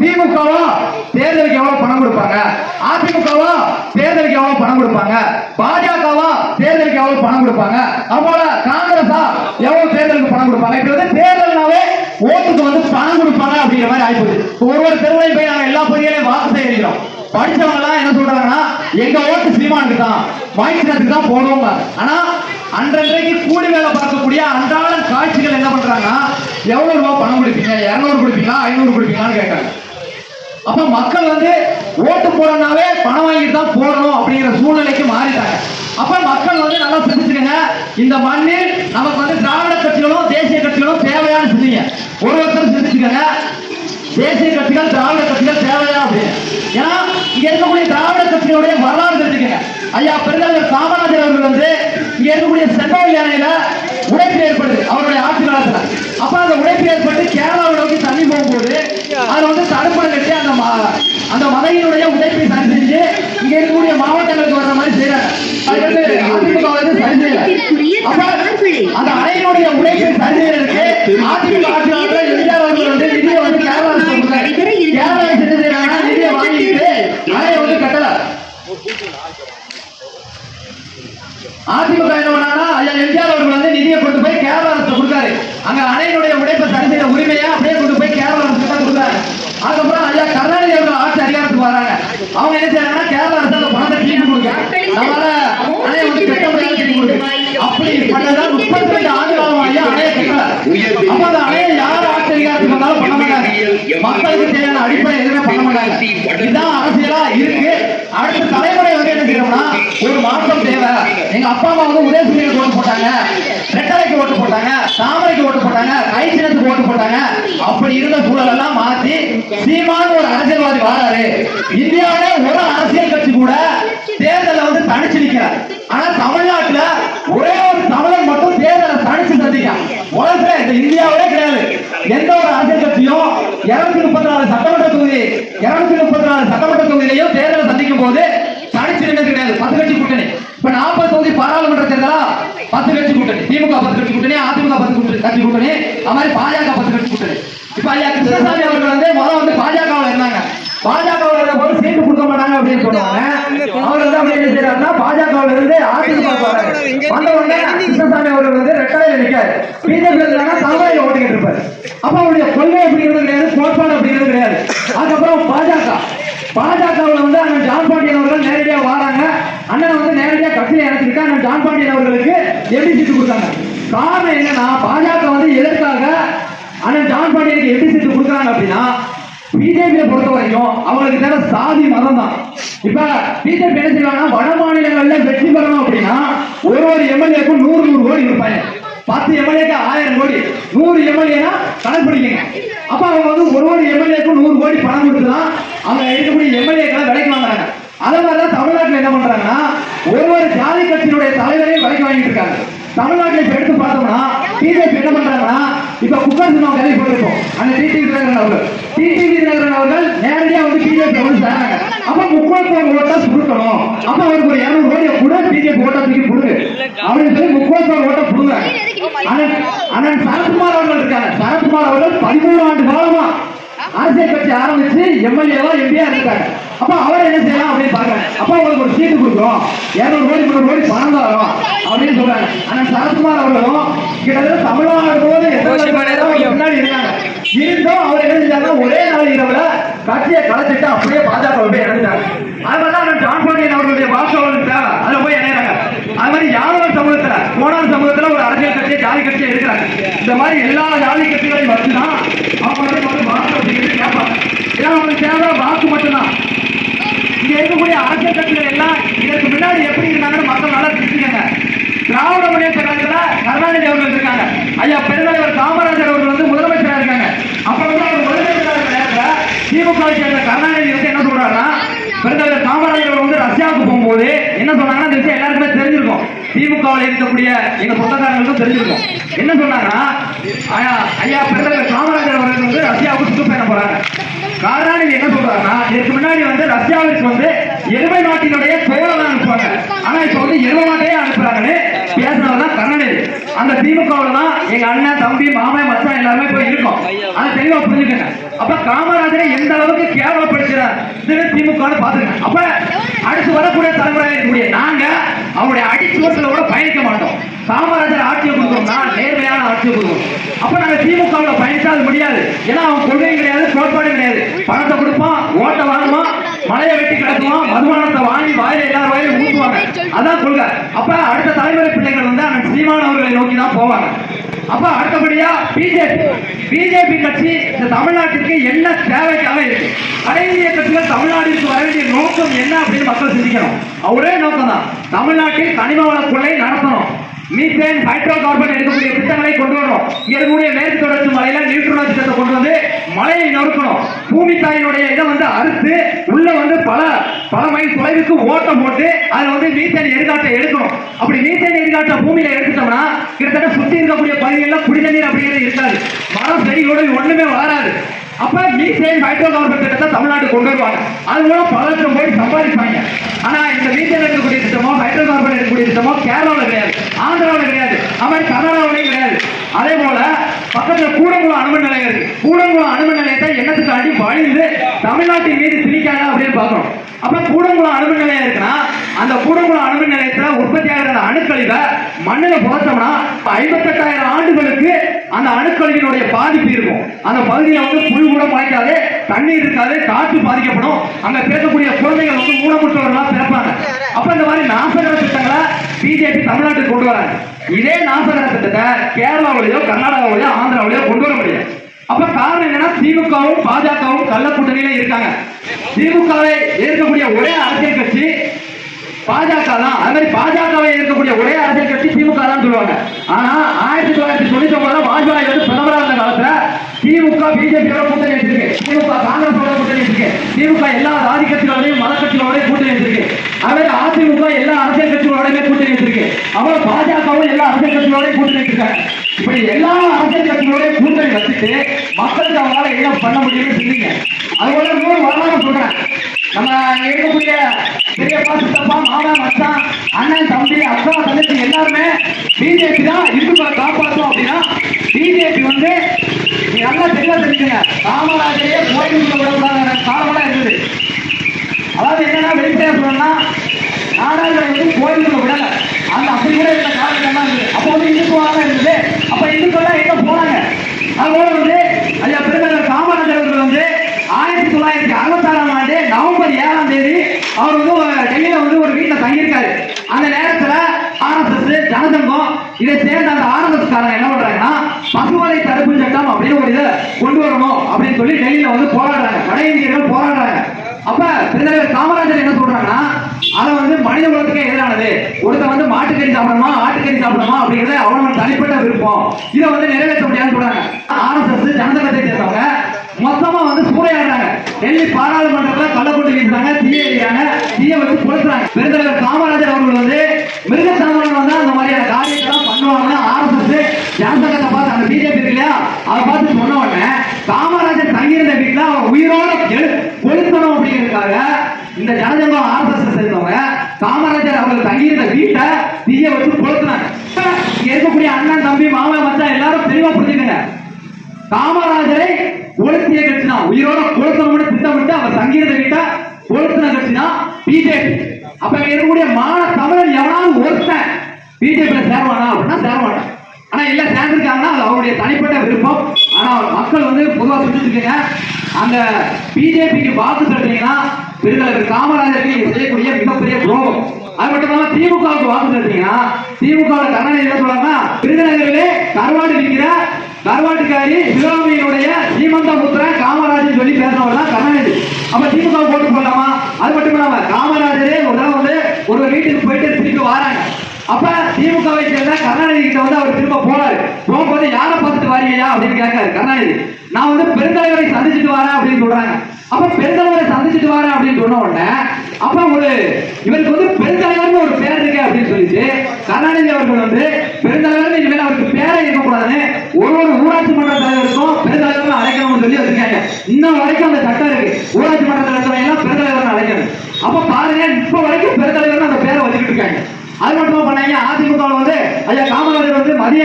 திமுகவா? தேர்தலுக்கு எவ்வளவு பணம் கொடுப்பாங்க? அதிமுகவா? தேர்தலுக்கு எவ்வளவு பணம் கொடுப்பாங்க? பாஜகவா? தேர்தலுக்கு எவ்வளவு பணம் கொடுப்பாங்க? அப்போல காங்கிரஸா? எவ்வளவு தேர்தலுக்கு பணம் கொடுப்பாங்க? இப்ப வந்து தேர்தல்னாவே ஓட்டுக்கு வந்து பணம் கொடுப்பாங்க அப்படிங்கிற மாதிரி ஆயிப்போகுது. ஒரு ஒரு தெருவிலையும் போய் நாங்க எல்லா பகுதியிலையும் வாக்கு சேகரிக்கிறோம். படிச்சவங்க எல்லாம் என்ன சொல்றாங்கன்னா எங்க ஓட்டு சீமானுக்கு தான். மைக்ரத்துக்கு தான் போடுவோங்க ஆனா அன்றன்றைக்கு கூலி வேலை பார்க்கக்கூடிய அன்றாட காட்சிகள் என்ன பண்றாங்கன்னா எவ்வளவு ரூபா பணம் கொடுப்பீங்க? இருநூறு கொடுப்பீங்களா? ஐநூறு கொடுப்பீங்களான்னு கேட்கறாங்க அப்ப மக்கள் வந்து ஓட்டு போடனாவே பணம் வாங்கிட்டு தான் போடணும் அப்படிங்கிற சூழ்நிலைக்கு மாறிட்டாங்க. அப்ப மக்கள் வந்து நல்லா சிந்திச்சுக்கங்க. இந்த மண்ணில் நமக்கு வந்து திராவிட கட்சிகளும் தேசிய கட்சிகளும் தேவையான சிந்திங்க. ஒரு ஒருத்தர் சிந்திச்சுக்கங்க. தேசிய கட்சிகள் திராவிட கட்சிகள் தேவையா அப்படின்னு. ஏன்னா இங்க இருக்கக்கூடிய திராவிட கட்சிகளுடைய வரலாறு தெரிஞ்சுக்கங்க. ஐயா பெருந்தலைவர் காமராஜர் அவர்கள் வந்து இங்க இருக்கக்கூடிய செங்கோல் யானையில உடைப்பு ஏற்படுது அவருடைய ஆட்சி காலத்துல. அப்ப அந்த உடைப்பு ஏற்பட்டு கேரளாவை நோக்கி தள்ளி போகும்போது அதுல வந்து தடுப்பணம் கட்டி அந்த அந்த மலையினுடைய உடைப்பை சரி செஞ்சு இங்க இருக்கக்கூடிய மாவட்டங்களுக்கு வர்ற மாதிரி செய்யறாங்க அது வந்து அதிமுக வந்து சரி செய்யல. அப்ப அந்த அணையினுடைய உடைப்பை சரி செய்யறதுக்கு அதிமுக ஆட்சி காலத்துல எம்ஜிஆர் அவர்கள் வந்து நிதியை வந்து கேரளா அரசு கொடுத்தாரு. கேரளா அரசு என்ன செய்யறாங்கன்னா நிதியை வாங்கிட்டு அணையை வந்து கட்டல அதிமுக என்ன ஐயா எம்ஜிஆர் அவர்கள் வந்து நிதியை கொண்டு போய் கேரள அரசு கொடுத்தாரு. அங்க அணையினுடைய உடைப்பை சரி செய்யற உரிமையை அப்படியே கொண்டு கேரளா அரசு தான் கொடுத்தாரு. அதுக்கப்புறம் ஐயா கருணாநிதி அவர்கள் ஆட்சி அதிகாரத்துக்கு வராங்க. அவங்க என்ன செய்யறாங்கன்னா கேரள அரசு அந்த பணத்தை திருப்பி கொடுக்க நம்மளால அணையை வந்து கட்ட முடியாது திருப்பி கொடுக்க அப்படி பண்ணதான் முப்பத்தி ரெண்டு ஆண்டு காலம் ஐயா அணைய கட்டல அப்ப அந்த அணையை யார் ஆட்சி அதிகாரத்துக்கு வந்தாலும் பண்ண மாட்டாங்க. மக்களுக்கு தேவையான அடிப்படை எதுவுமே பண்ண மாட்டாங்க. இதுதான் அரசியலா இருக்கு. அடுத்த தலைமுறை வந்து என்ன செய்யணும்னா ஒரு மாற்றம் எங்க அப்பா அம்மா வந்து உதயசூரியனுக்கு ஓட்டு போட்டாங்க. ரெட்டலைக்கு ஓட்டு போட்டாங்க. தாமரைக்கு ஓட்டு போட்டாங்க. கைசினத்துக்கு ஓட்டு போட்டாங்க. அப்படி இருந்த சூழல் எல்லாம் மாத்தி சீமான ஒரு அரசியல்வாதி வாராரு. இந்தியாவிலே ஒரு அரசியல் கட்சி கூட தேர்தலை வந்து தனிச்சு நிக்கிறார். ஆனா தமிழ்நாட்டுல ஒரே ஒரு தமிழன் மட்டும் தேர்தலை தனிச்சு சந்திக்கிறான் உலகத்துல இந்த இந்தியாவிலே கிடையாது. எந்த ஒரு அரசியல் கட்சியும் இருநூத்தி முப்பத்தி நாலு சட்டமன்ற தொகுதி இருநூத்தி முப்பத்தி நாலு சட்டமன்ற தொகுதியிலையும் தேர்தலை சந்திக்கும் போது தனிச்சு நின்றது கிடையாது. பத்து கட்சி கூட்டணி. இப்ப நாற்பது தொகுதி பாராளுமன்ற தேர்தலா? பத்து கட்சி கூட்டணி. திமுக பத்து கட்சி கூட்டணி அதிமுக பத்து கட்சி கூட்டணி. அது மாதிரி பாஜக பத்து கட்சி கூட்டணி. இப்ப ஐயா கிருஷ்ணசாமி அவர்கள் வந்து முதல்ல வந்து பாஜகவில் இருந்தாங்க. பாஜகவில் இருந்த போது சீட்டு கொடுக்க மாட்டாங்க அப்படின்னு சொன்னாங்க. அவர் வந்து அப்படி என்ன செய்யறாருன்னா பாஜகவில் இருந்து அதிமுக வந்த உடனே கிருஷ்ணசாமி அவர்கள் வந்து ரெட்டலையில நிக்காரு. பிஜேபி இருந்தாங்க தமிழக ஓட்டிக்கிட்டு இருப்பாரு. அப்ப அவருடைய கொள்கை அப்படிங்கிறது கிடையாது கோட்பாடு அப்படிங்கிறது கிடையாது. அதுக்கப்புறம் பாஜகவில் வந்து அண்ணன் ஜான் பாண்டியன் அவர்கள் நேரடியா வராங்க. அண்ணன் வந்து நேரடியா கட்சியில இறக்கிட்டு அண்ணன் ஜான் பாண்டியன் அவர்களுக்கு எப்படி சீட்டு கொடுத்தாங்க. காரணம் என்னன்னா பாஜக வந்து எதற்காக அண்ணன் ஜான் பாண்டியனுக்கு எப்படி சீட்டு கொடுக்குறாங்க அப்படின்னா பிஜேபியை பொறுத்த வரைக்கும் அவங்களுக்கு தேவை சாதி மதம் தான். இப்ப பிஜேபி என்ன செய்வாங்கன்னா வட மாநிலங்கள்ல வெற்றி பெறணும் அப்படின்னா ஒரு ஒரு எம்எல்ஏக்கும் நூறு நூறு கோடி இருப்பாங்க பத்து எம்எல்ஏக்கு ஆயிரம் கோடி. நூறு எம்எல்ஏனா கணக்கு பிடிக்குங்க. அப்ப அவங்க வந்து ஒரு ஒரு எம்எல்ஏக்கும் நூறு கோடி பணம் கொடுத்து தான் அவங்க இருக்கக்கூடிய எம்எல்ஏக்கெல்லாம் விலைக்கு வாங்குறாங்க. அதே மாதிரிதான் தமிழ்நாட்டில் என்ன பண்றாங்கன்னா ஒரு ஒரு ஜாதி கட்சியினுடைய தலைவரையும் விலைக்கு வாங்கிட்டு இருக்காங்க. தமிழ்நாட்டில் இப்ப எடுத்து பார்த்தோம்னா பிஜேபி என்ன பண்றாங்கன்னா இப்ப குக்கர் சினிமா கதை அந்த டிடி தினகரன் அவர்கள். டிடி தினகரன் அவர்கள் நேரடியா வந்து பிஜேபி வந்து சேராங்க. அப்ப முக்கோணத்தோர் ஓட்டா சுருக்கணும். அப்ப அவருக்கு ஒரு இருநூறு கோடியை கூட பிஜேபி ஓட்டா தூக்கி கொடுங்க. அப்படின்னு சொல்லி முக்கோணத்தோர் ஓட்ட கொடுங்க. அண்ணன் அண்ணன் சரத்குமார் அவர்கள் இருக்காங்க. சரத்குமார் அவர்கள் பதிமூணு ஆண்டு காலமா அரசியல் கட்சி ஆரம்பிச்சு எம்எல்ஏவா எம்பியா இருக்காங்க. அப்ப அவர் என்ன செய்யலாம் அப்படின்னு பாக்குறாங்க அப்ப அவங்களுக்கு ஒரு சீட்டு கொடுக்குறோம். இருநூறு கோடி முந்நூறு கோடி பணம் தான் வரும் அப்படின்னு சொல்றாங்க ஆனா சரத்குமார் அவர்களும் கிட்டத்தட்ட தமிழ்நாடு போது முன்னாடி இருக்காங்க. இருந்தும் அவர் என்ன செஞ்சாருன்னா ஒரே நாள் இரவுல கட்சியை கலைச்சிட்டு அப்படியே பாஜக போய் இறந்துட்டாங்க அது மாதிரி தான் ஜான் பாண்டியன் அவர்களுடைய பாஷா அவர்களுக்கு தேவை அதுல போய் இணையறாங்க அது மாதிரி யாதவர் சமூகத்துல கோணார் சமூகத்துல ஒரு அரசியல் கட்சியை ஜாதி கட்சியை இருக்கிறாங்க இந்த மாதிரி எல்லா ஜாதி கட்சிகளையும் வச்சுதான் அவங்க வந்து வாக்கு அப்படிங்கிறது கேட்பாங்க. ஏன்னா அவங்களுக்கு தேவை வாக்கு மட்டும்தான். இங்க இருக்கக்கூடிய அரசியல் கட்சிகள் எல்லாம் இதற்கு முன்னாடி எப்படி இருந்தாங்கன்னு மக்கள் நல்லா தெரிஞ்சுக்கங்க. திராவிட முன்னேற்ற கழகத்துல கருணாநிதி அவர்கள் இருக்காங்க. ஐயா பெருந்தலைவர் காமராஜர் அவர்கள் வந்து முதலமைச்சரா இருக்காங்க அப்ப வந்து அவர் முதலமைச்சரா இருக்க நேரத்துல திமுக வை சேர்ந்த கருணாநிதி வந்து என்ன சொல்றாருன்னா பெருந்தலைவர் காமராஜர் அவர்கள் வந்து ரஷ்யாவுக்கு போகும்போது என்ன சொன்னாங்கன்னா இந்த விஷயம் எல்லாருக்குமே தெரிஞ்சிருக்கும். திமுகவில் இருக்கக்கூடிய எங்க சொந்தக்காரங்களுக்கும் தெரிஞ்சிருக்கும். என்ன சொன்னாங்கன்னா ஐயா ஐயா பெருந்தலைவர் காமராஜர் அவர்கள் வந்து ரஷ்யாவுக்கு சுற்றுப்பயணம் போறாங்க. கருணாநிதி என்ன சொல்றாங்கன்னா இதுக்கு முன்னாடி வந்து ரஷ்யாவிற்கு வந்து எருமை நாட்டினுடைய தோலை தான் அனுப்புவாங்க. ஆனா இப்ப வந்து எருமை நாட்டையே அனுப்புறாங்கன்னு பேசுறதுதான் தான் அந்த திமுகவுல தான் எங்க அண்ணன் தம்பி மாமன் மச்சான் எல்லாருமே போய் இருக்கோம். அதை தெளிவா புரிஞ்சுக்கங்க. அப்ப காமராஜரை எந்த அளவுக்கு கேவலப்படுத்துறார்? திமுக பாத்துங்க அப்ப அடுத்து வரக்கூடிய தலைமுறை இருக்கக்கூடிய நாங்க அவருடைய அடிச்சுவத்துல கூட பயணிக்க மாட்டோம். காமராஜர் ஆட்சியை கொடுக்கணும்னா நேர்மையான ஆட்சியை கொடுக்கணும் அப்ப நாங்க திமுகவில் பயணிச்சா அது முடியாது. ஏன்னா அவன் கொள்கை கிடையாது கோட்பாடு கிடையாது. பணத்தை கொடுப்பான் ஓட்ட வாங்குவான் மலையை வெட்டி கிடக்குமா? வருமானத்தை வாங்கி வாயில எல்லார் வாயிலும் ஊற்றுவாங்க அதான் கொள்கை அப்ப அடுத்த தலைமுறை பிள்ளைகள் வந்து அண்ணன் சீமான் அவர்களை நோக்கி தான் போவாங்க. அப்ப அடுத்தபடியா பிஜேபி. பிஜேபி கட்சி இந்த தமிழ்நாட்டிற்கு என்ன தேவைக்காக இருக்கு? அடையிய கட்சிகள் தமிழ்நாட்டிற்கு வர வேண்டிய நோக்கம் என்ன அப்படின்னு மக்கள் சிந்திக்கணும். ஒரே நோக்கம் தான் தமிழ்நாட்டில் கனிம வள கொள்ளை நடத்தணும். மீத்தேன் ஹைட்ரோ கார்பன் எடுக்கக்கூடிய திட்டங்களை கொண்டு வரணும். இங்க இருக்கக்கூடிய மேற்கு தொடர்ச்சி மலையில நியூட்ரோனா திட்டத்தை கொண்டு வந்து மலையை நொறுக்கணும். பூமி தாயினுடைய இதை வந்து அறுத்து உள்ள வந்து பல பல மைல் தொலைவுக்கு ஓட்டம் போட்டு அதுல வந்து மீத்தேன் எரிகாட்டை எடுக்கணும். அப்படி மீத்தேன் எரிகாட்டை பூமியில எடுத்துட்டோம்னா கிட்டத்தட்ட சுத்தி இருக்கக்கூடிய பகுதிகளில் குடிநீர் அப்படிங்கிறது இருக்காது. மரம் செடி கொடி ஒண்ணுமே வளராது. அப்ப மீத்தேன் ஹைட்ரோ கார்பன் திட்டத்தை தமிழ்நாடு கொண்டு வருவாங்க. அது மூலம் பல லட்சம் கோடி சம்பாதிப்பாங்க. ஆனா இந்த மீத்தேன் எடுக்கக்கூடிய திட்டமோ ஹைட்ரோ கார்பன் எடுக்கக்கூடிய திட்டமோ கேரளாவில் கிடையாது ஆந்திராவில் கிடையாது அவன் கர்நாடகாவிலையும் கிடையாது. அதே போல பக்கத்துல கூடங்குளம் அணுமன் நிலையம் இருக்கு. கூடங்குளம் அணுமின் நிலையத்தை என்னத்துக்கு அடி வழிந்து தமிழ்நாட்டின் மீது திணிக்காங்க அப்படின்னு பார்க்கணும். அப்ப கூடங்குளம் அணுமின் நிலையம் இருக்குன்னா அந்த கூடங்குளம் அணுமின் நிலையத்துல உற்பத்தி ஆகிற அணுக்கழிவை மண்ணுல புதைச்சோம்னா ஐம்பத்தெட்டாயிரம் ஆண்டுகளுக்கு அந்த அணுக்கழிவினுடைய பாதிப்பு இருக்கும். அந்த பகுதியில வந்து புல் கூட முளைக்காது தண்ணீர் இருக்காது காற்று பாதிக்கப்படும். அங்க பேசக்கூடிய குழந்தைகள் வந்து ஊனமுற்றவர்களா பிறப்பாங்க. அப்ப இந்த மாதிரி நாசகர திட்டங்களை பிஜேபி தமிழ்நாட்டுக்கு கொண்டு வராங்க இதே நாசகர திட்டத்தை கேரளாவிலேயோ கர்நாடகாவிலேயோ ஆந்திராவிலேயோ கொண்டு வர முடியாது. அப்ப காரணம் என்னன்னா திமுகவும் பாஜகவும் கள்ள கூட்டணியில இருக்காங்க. திமுகவை இருக்கக்கூடிய ஒரே அரசியல் கட்சி பாஜக தான் அது மாதிரி பாஜகவை இருக்கக்கூடிய ஒரே அரசியல் கட்சி திமுக தான் சொல்லுவாங்க. ஆனா ஆயிரத்தி தொள்ளாயிரத்தி தொண்ணூத்தி ஒன்பதுல வாஜ்பாய் வந்து பிரதமரா இருந்த காலத்துல திமுக பிஜேபியோட கூட்டணி வச்சிருக்கு. திமுக காங்கிரஸோட கூட்டணி வச்சிருக்கு. திமுக எல்லா ராஜி கட்சிகளோடையும் மத கட்சிகளோடய கூட்டணி வச்சிருக்கு. அதே அதிமுக எல்லா அரசியல் கட்சிகளோடய பாஜகவும் எல்லா அரசியல் கட்சிகளோடய கூட்டணி இருக்காங்க இப்படி எல்லா அரசியல் கட்சிகளோடய கூட்டணி வச்சுட்டு மக்களுக்கு அவங்களால என்ன பண்ண முடியும்னு சொல்லிங்க அதுபோல இன்னொரு வரலாறு சொல்றேன். நம்ம இங்க இருக்கக்கூடிய பெரியப்பா சித்தப்பா மாமா மச்சான் அண்ணன் தம்பி அக்கா தங்கச்சி எல்லாருமே பிஜேபி தான் இந்துக்களை காப்பாற்றும் அப்படின்னா பிஜேபி வந்து நல்லா தெளிவா தெரிஞ்சுங்க. காமராஜரே கோயிலுக்குள்ள விடக்கூடாத காலமெல்லாம் இருந்தது. அதாவது என்னன்னா வெளிப்படையா சொல்லணும்னா நாடாளுமன்ற வந்து கோயிலுக்குள்ள விடல. அந்த அப்படி கூட இருந்த காலகட்டம்லாம் இருந்தது அப்போ வந்து இந்துத்துவாக இருந்தது. அப்ப இந்துக்கள்லாம் எங்க போனாங்க? அதோட வந்து ஐயா பெருந்தலைவர் காமராஜர் அவர்கள் வந்து ஆயிரத்தி தொள்ளாயிரத்தி அறுபத்தாறாம் ஆண்டு நவம்பர் ஏழாம் தேதி அவர் வந்து டெல்லியில வந்து ஒரு வீட்டில் தங்கியிருக்காரு. அந்த நேரத்தில் ஆர்எஸ்எஸ் ஜனசங்கம் இதை சேர்ந்த அந்த ஆர்எஸ்எஸ் காரங்க என்ன பண்றாங்கன்னா பசுவதை தடுப்பு சட்டம் அப்படின்னு ஒரு இதை கொண்டு வரணும் அப்படின்னு சொல்லி டெல்லியில வந்து போராடுறாங்க. வட இந்தியர்கள் போராடுறாங்க. அப்ப பெருந்தலைவர் காமராஜர் என்ன சொல்றாங்கன்னா அதை வந்து மனித குலத்துக்கே எதிரானது. ஒருத்தன் வந்து மாட்டுக்கறி சாப்பிடணுமா ஆட்டுக்கறி சாப்பிடணுமா அப்படிங்கறது அவனவன் தனிப்பட்ட விருப்பம். இதை வந்து நிறைவேற்ற முடியாதுன்னு சொல்றாங்க. ஆர்எஸ்எஸ் ஜனசங்கத்தை சேர்ந்தவங்க மொத்தமா வந்து சூறையாடுறாங்க. டெல்லி பாராளுமன்றத்துல கள்ளக்கூட்டு வீசுறாங்க தீய எறிகிறாங்க தீய வச்சு கொளுத்துறாங்க. பெருந்தலைவர் காமராஜர் அவர்கள் வந்து மிருகத்தனமான வந்து அந்த மாதிரியான காரியத்தெல்லாம் பண்ணுவாங்க ஆர்எஸ்எஸ் ஜனதகத்தை பார்த்து அந்த பிஜேபி இல்லையா அதை பார்த்து சொன்ன உடனே காமராஜர் தங்கியிருந்த வீட்டுல அவன் உயிரோட எழு- கொளுத்தணும் அப்படிங்கிறதுக்காக இந்த ஜனஜங்கம் ஆர்எஸ்எஸ் சேர்ந்தவங்க காமராஜர் அவர்கள் தங்கியிருந்த வீட்டை தீய வச்சு கொளுத்துனாங்க இருக்கக்கூடிய அண்ணன் தம்பி மாமன் மச்சான் எல்லாரும் தெளிவா புரிஞ்சுக்கங்க. காமராஜரை ஒழுத்திய கட்சினா உயிரோட கொளுத்தணும்னு திட்டமிட்டு அவர் தங்கியிருந்த வீட்டை கொளுத்தின கட்சினா பிஜேபி. அப்ப இருக்கக்கூடிய மான தமிழன் எவனாவது ஒருத்தன் பிஜேபியில சேரவானா அப்படின்னா சேர ஆனா இல்ல சேர்ந்திருக்காங்கன்னா அது அவருடைய தனிப்பட்ட விருப்பம். ஆனா மக்கள் வந்து பொதுவா சொல்லிட்டு அந்த பிஜேபிக்கு வாக்கு சொல்றீங்கன்னா பெருந்தலைவர் காமராஜருக்கு நீங்க செய்யக்கூடிய மிகப்பெரிய துரோகம். அது மட்டும் இல்லாம திமுகவுக்கு வாக்கு செலுத்தீங்கன்னா திமுக கருணாநிதி என்ன சொல்றாங்கன்னா விருதுநகரிலே கருவாடு விற்கிற கருவாட்டுக்காரி சிவகாமியினுடைய சீமந்த புத்திர காமராஜர் சொல்லி பேசினவர் தான் கருணாநிதி. அப்ப திமுக போட்டு போடலாமா? அது மட்டும் இல்லாம காமராஜரே ஒரு தடவை வந்து ஒரு வீட்டுக்கு போயிட்டு திருப்பி வராங்க. அப்ப திமுகவை சேர்ந்த கருணாநிதி கிட்ட வந்து அவர் திரும்ப போறாரு. போகும்போது யாரை பார்த்துட்டு வாரியா அப்படின்னு கேட்காரு கருணாநிதி. நான் வந்து பெருந்தலைவரை சந்திச்சுட்டு வரேன் அப்படின்னு சொல்றாங்க. அப்ப பெருந்தலைவரை சந்திச்சுட்டு வரேன் அப்படின்னு சொன்ன உடனே அப்ப ஒரு இவருக்கு வந்து பெருந்தலைவர்னு ஒரு பேர் இருக்கு அப்படின்னு சொல்லிட்டு கருணாநிதி அவர்கள் வந்து பெருந்தலைவர் இனிமேல் அவருக்கு பேரை இருக்கக்கூடாதுன்னு ஒரு ஒரு ஊராட்சி மன்ற தலைவருக்கும் பெருந்தலைவர்னு அழைக்கணும்னு சொல்லி வச்சிருக்காங்க. இன்னும் வரைக்கும் அந்த சட்டம் இருக்கு. ஊராட்சி மன்ற தலைவர் எல்லாம் பெருந்தலைவர்னு அழைக்கணும். அப்ப பாருங்க இப்ப வரைக்கும் பெருந்தலைவர்னு அந்த பேரை வச்சுக்கிட்டு இருக்காங்க. அது மட்டும் பண்ணாங்க. அதிமுக வந்து ஐயா காமராஜர் வந்து மதிய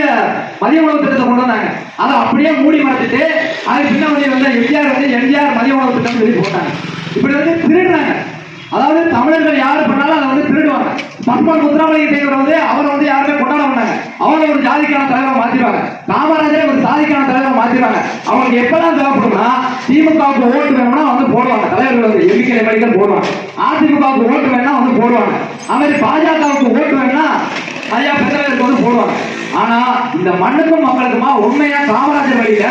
மதிய உணவு திட்டத்தை கொண்டு வந்தாங்க. அதை அப்படியே மூடி மறைச்சிட்டு அது பின்ன வந்து வந்து எம்ஜிஆர் வந்து எம்ஜிஆர் மதிய உணவு திட்டம் சொல்லி போட்டாங்க. இப்படி வந்து திருடுறாங்க. அதாவது தமிழர்கள் யாரு பண்ணாலும் அதை வந்து திருடுவாங்க. பத்மன் முத்துராமலிங்க தேவர் வந்து அவரை வந்து யாருமே கொண்டாட மாட்டாங்க. அவரை ஒரு ஜாதிக்கான தலைவரை மாத்திடுவாங்க காமராஜரை ஒரு சாதிக்கான தலைவரை மாத்திடுவாங்க அவங்களுக்கு எப்பதான் தேவைப்படும்னா திமுகவுக்கு ஓட்டு வேணும்னா வந்து போடுவாங்க. தலைவர்கள் வந்து எண்ணிக்கை மெடிக்கல் போடுவாங்க. அதிமுகவுக்கு ஓட்டு வேணா வந்து போடுவாங்க. அது மாதிரி பாஜகவுக்கு ஓட்டு வேணும்னா ஐயா பெற்றவருக்கு வந்து போடுவாங்க. ஆனா இந்த மண்ணுக்கும் மக்களுக்குமா உண்மையா காமராஜர் வழியில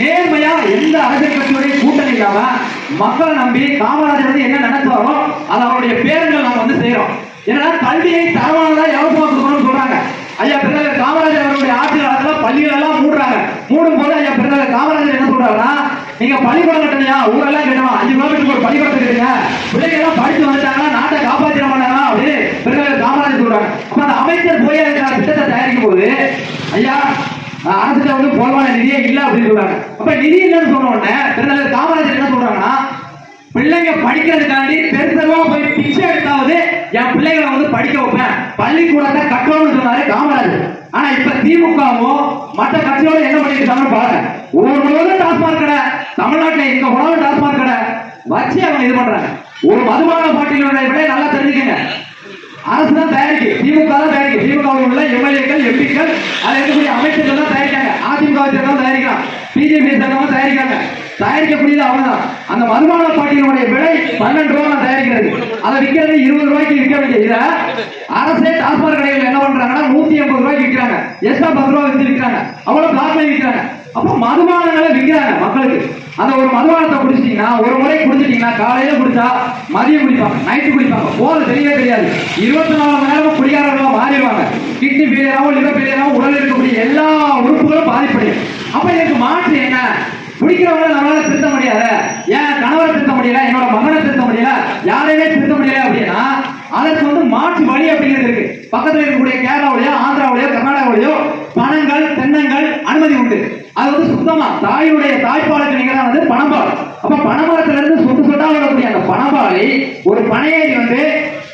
நேர்மையா எந்த அரசியல் கட்சியுடைய கூட்டணி இல்லாம மக்களை நம்பி காமராஜர் வந்து என்ன நினைச்சாரோ அது அவருடைய பேருங்கள் நம்ம வந்து செய்யறோம் ஏன்னா கல்வியை தரமானதா எவ்வளவு கொடுக்கணும்னு சொல்றாங்க. ஐயா பிறந்தவர் காமராஜர் அவருடைய ஆட்சி காலத்துல பள்ளிகள் எல்லாம் மூடுறாங்க. மூடும் போது ஐயா பிறந்தவர் காமராஜர் என்ன சொல்றாருன்னா நீங்க பள்ளிக்கூடம் கட்டலையா? ஊரெல்லாம் கட்டணும்? அஞ்சு கிலோமீட்டருக்கு ஒரு பள்ளிக்கூடத்தை கட்டுங்க. பிள்ளைங்க எல்லாம் படிச்சு வந்துட்டாங்கன்னா நாட்டை காப்பாற்றிட மாட்டாங்களா? அப்படின்னு பெருந்தலைவர் சொல்றாங்க. அப்ப அந்த அமைச்சர் போய் அதுக்கான திட்டத்தை தயாரிக்கும் போது ஐயா அரசுல வந்து போதுமான நிதியே இல்ல அப்படின்னு சொல்றாங்க. அப்ப நிதி இல்லைன்னு சொன்ன உடனே பெருந்தலைவர் காமராஜர் என்ன சொல்றாங்கன்னா பிள்ளைங்க படிக்கிறதுக்காண்டி பெருசமா போய் பிச்சை எடுத்தாவது என் பிள்ளைகளை வந்து படிக்க வைப்பேன். பள்ளிக்கூடத்தை கட்டணும்னு சொன்னாரு காமராஜர். ஆனா இப்ப திமுகவும் மற்ற கட்சியோட என்ன பண்ணிருக்காங்கன்னு பாருங்க. ஒரு முழுவதும் டாஸ்மாக் கடை. தமிழ்நாட்டுல எங்க உணவு டாஸ்மாக் கடை. வச்சு அவங்க இது பண்றாங்க. ஒரு மதுபான பாட்டிலுடைய விட நல்லா தெரிஞ்சுக்கங்க. அரசு தான் தயாரிக்கு திமுக தான் தயாரிக்கு திமுக உள்ள எம்எல்ஏக்கள் எம்பிக்கள் அதில் இருக்கக்கூடிய அமைச்சர்கள் தான் தயாரிக்காங்க அதிமுக தான் தயாரிக்கலாம் பிஜேபி சங்கமும் தயாரிக்காங்க தயாரிக்கக்கூடியது அவங்க தான் அந்த மதுமான பாட்டியினுடைய விலை பன்னெண்டு ரூபா தயாரிக்கிறது. அதை விற்கிறது இருபது ரூபாய்க்கு விற்க வேண்டிய இதை அரசே டாஸ்மாக் கடைகள் என்ன பண்றாங்கன்னா நூத்தி எண்பது ரூபாய்க்கு விற்கிறாங்க. எக்ஸ்ட்ரா பத்து ரூபாய் வச்சு விற்கிறாங்க. அவ்வளவு பிளாக்ல விற்கிறாங்க. அப்போ மதுபானங்களை விற்கிறாங்க மக்களுக்கு. அந்த ஒரு மதுபானத்தை குடிச்சிட்டீங்கன்னா ஒரு முறை குடிச்சிட்டீங்கன்னா காலையில குடிச்சா மதியம் குடிப்பாங்க நைட்டு குடிப்பாங்க. போத தெரியவே தெரியாது. இருபத்தி நாலு மணி நேரமும் குடிகாரர்களா மாறிடுவாங்க. கிட்னி ஃபெயிலியராகவும் லிவர் ஃபெயிலியராகவும் உடலில் இருக்கக்கூடிய எல்லா உறுப்புகளும் பாதிப்படையும். அப்ப எனக்கு மாற்று என்ன? குடிக்கிறவங்கள நம்மளால திருத்த முடியாத. ஏன் கணவரை திருத்த முடியல? என்னோட மகனை திருத்த முடியல? யாரையுமே திருத்த முடியல அப்படின்னா அதற்கு வந்து மாற்று வழி அப்படிங்கிறது இருக்கு. பக்கத்தில் இருக்கக்கூடிய கேரளாவிலயோ ஆந்திராவிலயோ கர்நாடகாவிலேயோ பணங்கள் தென்னங்கள் அனுமதி உண்டு. அது வந்து சுத்தமா தாயுடைய தாய்ப்பாலுக்கு நிகரானது பணம்பால். அப்ப பணமரத்துல இருந்து சொத்து சொட்டா வரக்கூடிய அந்த பணம்பாலை ஒரு பனையேறி வந்து